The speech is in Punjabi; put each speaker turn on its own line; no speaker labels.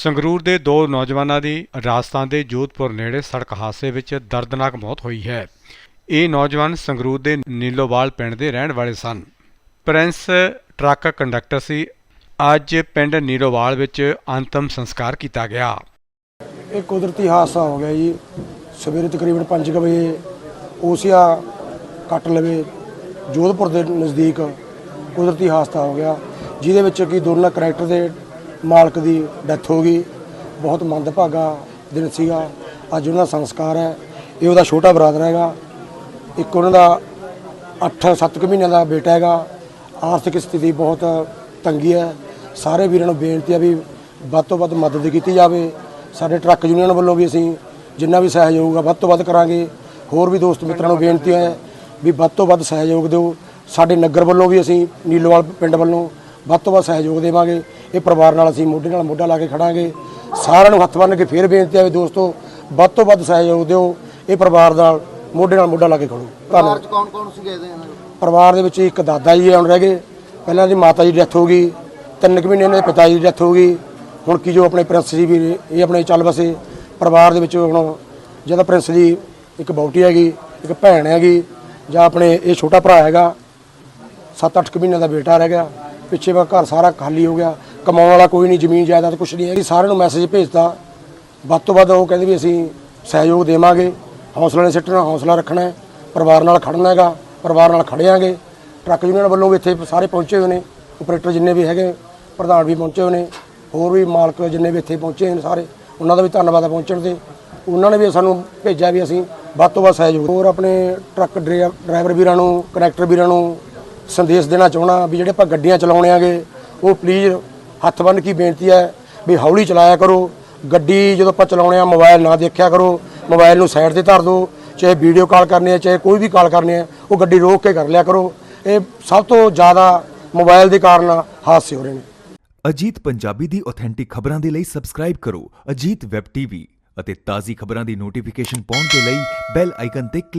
ਸੰਗਰੂਰ ਦੇ ਦੋ ਨੌਜਵਾਨਾਂ ਦੀ ਰਾਜਸਥਾਨ ਦੇ ਜੋਧਪੁਰ ਨੇੜੇ ਸੜਕ ਹਾਦਸੇ ਵਿੱਚ ਦਰਦਨਾਕ ਮੌਤ ਹੋਈ ਹੈ। ਇਹ ਨੌਜਵਾਨ ਸੰਗਰੂਰ ਦੇ ਨੀਲੋਵਾਲ ਪਿੰਡ ਦੇ ਰਹਿਣ ਵਾਲੇ ਸਨ। ਪ੍ਰਿੰਸ ਟਰੱਕ ਕੰਡਕਟਰ ਸੀ। ਅੱਜ ਪਿੰਡ ਨੀਲੋਵਾਲ ਵਿੱਚ ਅੰਤਮ ਸੰਸਕਾਰ ਕੀਤਾ ਗਿਆ।
ਇਹ ਕੁਦਰਤੀ ਹਾਦਸਾ ਹੋ ਗਿਆ ਜੀ। ਸਵੇਰੇ ਤਕਰੀਬਨ 5 ਵਜੇ ਓਸੀਆ ਕੱਟ ਲਵੇ ਜੋਧਪੁਰ ਦੇ ਨਜ਼ਦੀਕ ਕੁਦਰਤੀ ਹਾਦਸਾ ਹੋ ਗਿਆ, ਜਿਹਦੇ ਵਿੱਚ ਕਿ ਦੋਨਾਂ ਕਰੈਕਟਰ ਦੇ ਮਾਲਕ ਦੀ ਡੈਥ ਹੋ ਗਈ। ਬਹੁਤ ਮੰਦਭਾਗਾ ਦਿਨ ਸੀਗਾ। ਅੱਜ ਉਹਨਾਂ ਦਾ ਸੰਸਕਾਰ ਹੈ। ਇਹ ਉਹਦਾ ਛੋਟਾ ਬਰਾਦਰ ਹੈਗਾ। ਇੱਕ ਉਹਨਾਂ ਦਾ 8-7 ਮਹੀਨਿਆਂ ਦਾ ਬੇਟਾ ਹੈਗਾ। ਆਰਥਿਕ ਸਥਿਤੀ ਬਹੁਤ ਤੰਗੀ ਹੈ। ਸਾਰੇ ਵੀਰਾਂ ਨੂੰ ਬੇਨਤੀ ਹੈ ਵੀ ਵੱਧ ਤੋਂ ਵੱਧ ਮਦਦ ਕੀਤੀ ਜਾਵੇ। ਸਾਡੇ ਟਰੱਕ ਯੂਨੀਅਨ ਵੱਲੋਂ ਵੀ ਅਸੀਂ ਜਿੰਨਾ ਵੀ ਸਹਿਯੋਗ ਆ, ਵੱਧ ਤੋਂ ਵੱਧ ਕਰਾਂਗੇ। ਹੋਰ ਵੀ ਦੋਸਤ ਮਿੱਤਰਾਂ ਨੂੰ ਬੇਨਤੀ ਹੈ ਵੀ ਵੱਧ ਤੋਂ ਵੱਧ ਸਹਿਯੋਗ ਦਿਓ। ਸਾਡੇ ਨਗਰ ਵੱਲੋਂ ਵੀ ਅਸੀਂ ਨੀਲੋਵਾਲ ਪਿੰਡ ਵੱਲੋਂ ਵੱਧ ਤੋਂ ਵੱਧ ਸਹਿਯੋਗ ਦੇਵਾਂਗੇ। ਇਹ ਪਰਿਵਾਰ ਨਾਲ ਅਸੀਂ ਮੋਢੇ ਨਾਲ ਮੋਢਾ ਲਾ ਕੇ ਖੜਾਂਗੇ। ਸਾਰਿਆਂ ਨੂੰ ਹੱਥ ਬੰਨ੍ਹ ਕੇ ਫੇਰ ਬੇਨਤੀ ਹੈ ਵੀ ਦੋਸਤੋ ਵੱਧ ਤੋਂ ਵੱਧ ਸਹਿਯੋਗ ਦਿਓ ਇਹ ਪਰਿਵਾਰ ਨਾਲ ਮੋਢੇ ਨਾਲ ਮੋਢਾ ਲਾ ਕੇ ਖੜੋ। ਧੰਨਵਾਦ।
ਚ ਕੌਣ ਕੌਣ ਸੀਗੇ ਇਹਦੇ ਨਾਲ?
ਪਰਿਵਾਰ ਦੇ ਵਿੱਚ ਇੱਕ ਦਾਦਾ ਜੀ ਹੁਣ ਰਹਿ ਗਏ। ਪਹਿਲਾਂ ਦੀ ਮਾਤਾ ਜੀ ਡੈਥ ਹੋ ਗਈ। ਤਿੰਨ ਕੁ ਮਹੀਨੇ ਇਹਨਾਂ ਦੇ ਪਿਤਾ ਜੀ ਦੀ ਡੈਥ ਹੋ ਗਈ। ਹੁਣ ਕੀ ਜੋ ਆਪਣੇ ਪ੍ਰਿੰਸ ਜੀ ਵੀ ਇਹ ਆਪਣੇ ਚੱਲ ਬਸੇ ਪਰਿਵਾਰ ਦੇ ਵਿੱਚ ਹੁਣ ਜਿਹਦਾ ਪ੍ਰਿੰਸ ਜੀ ਇੱਕ ਬੌਟੀ ਹੈਗੀ ਇੱਕ ਭੈਣ ਹੈਗੀ ਜਾਂ ਆਪਣੇ ਇਹ ਛੋਟਾ ਭਰਾ ਹੈਗਾ 7-8 ਕੁ ਮਹੀਨੇ ਦਾ ਬੇਟਾ ਰਹਿ ਗਿਆ ਪਿੱਛੇ ਵਾ ਘਰ ਸਾਰਾ ਖਾਲੀ ਹੋ ਗਿਆ। ਕਮਾਉਣ ਵਾਲਾ ਕੋਈ ਨਹੀਂ, ਜ਼ਮੀਨ ਜਾਇਦਾਦ ਕੁਛ ਨਹੀਂ ਹੈਗੀ। ਸਾਰਿਆਂ ਨੂੰ ਮੈਸੇਜ ਭੇਜਤਾ। ਵੱਧ ਤੋਂ ਵੱਧ ਉਹ ਕਹਿੰਦੇ ਵੀ ਅਸੀਂ ਸਹਿਯੋਗ ਦੇਵਾਂਗੇ। ਹੌਸਲਾ ਨਹੀਂ ਸਿੱਟਣਾ, ਹੌਸਲਾ ਰੱਖਣਾ ਹੈ। ਪਰਿਵਾਰ ਨਾਲ ਖੜਨਾ ਹੈਗਾ, ਪਰਿਵਾਰ ਨਾਲ ਖੜਿਆਂਗੇ। ਟਰੱਕ ਯੂਨੀਅਨ ਵੱਲੋਂ ਵੀ ਇੱਥੇ ਸਾਰੇ ਪਹੁੰਚੇ ਹੋਏ ਨੇ। ਆਪਰੇਟਰ ਜਿੰਨੇ ਵੀ ਹੈਗੇ, ਪ੍ਰਧਾਨ ਵੀ ਪਹੁੰਚੇ ਹੋਏ ਨੇ। ਹੋਰ ਵੀ ਮਾਲਕ ਜਿੰਨੇ ਵੀ ਇੱਥੇ ਪਹੁੰਚੇ ਨੇ ਸਾਰੇ, ਉਹਨਾਂ ਦਾ ਵੀ ਧੰਨਵਾਦ ਹੈ ਪਹੁੰਚਣ ਦੇ ਉਹਨਾਂ ਨੇ ਵੀ ਸਾਨੂੰ ਭੇਜਿਆ ਵੀ ਅਸੀਂ ਵੱਧ ਤੋਂ ਵੱਧ ਸਹਿਯੋਗ। ਹੋਰ ਆਪਣੇ ਟਰੱਕ ਡਰਾਈਵ- ਡਰਾਈਵਰ ਵੀਰਾਂ ਨੂੰ ਕਨੈਕਟਰ ਵੀਰਾਂ ਨੂੰ ਸੰਦੇਸ਼ ਦੇਣਾ ਚਾਹਣਾ ਵੀ ਜਿਹੜੇ ਆਪਾਂ ਗੱਡੀਆਂ ਚਲਾਉਣੇ ਆਗੇ ਉਹ ਪਲੀਜ਼ ਹੱਥ ਬੰਨ੍ਹ ਕੇ ਬੇਨਤੀ ਹੈ ਵੀ ਹੌਲੀ ਚਲਾਇਆ ਕਰੋ। ਗੱਡੀ ਜਦੋਂ ਆਪਾਂ ਚਲਾਉਣੇ ਆ, ਮੋਬਾਈਲ ਨਾ ਦੇਖਿਆ ਕਰੋ, ਮੋਬਾਈਲ ਨੂੰ ਸਾਈਡ ਤੇ ਧਰ ਦਿਓ ਚਾਹੇ ਵੀਡੀਓ ਕਾਲ ਕਰਨੀ ਹੈ, ਚਾਹੇ ਕੋਈ ਵੀ ਕਾਲ ਕਰਨੀ ਹੈ, ਉਹ ਗੱਡੀ ਰੋਕ ਕੇ ਕਰ ਲਿਆ ਕਰੋ। ਇਹ ਸਭ ਤੋਂ ਜ਼ਿਆਦਾ ਮੋਬਾਈਲ ਦੇ ਕਾਰਨ ਹਾਦਸੇ ਹੋ ਰਹੇ ਨੇ।
ਅਜੀਤ ਪੰਜਾਬੀ ਦੀ ਆਥੈਂਟਿਕ ਖਬਰਾਂ ਦੇ ਲਈ ਸਬਸਕ੍ਰਾਈਬ ਕਰੋ ਅਜੀਤ ਵੈਬ ਟੀਵੀ ਅਤੇ ਤਾਜ਼ੀ ਖਬਰਾਂ ਦੀ ਨੋਟੀਫਿਕੇਸ਼ਨ ਪਾਉਣ ਦੇ ਲਈ ਬੈਲ ਆਈਕਨ ਤੇ ਕਲਿੱਕ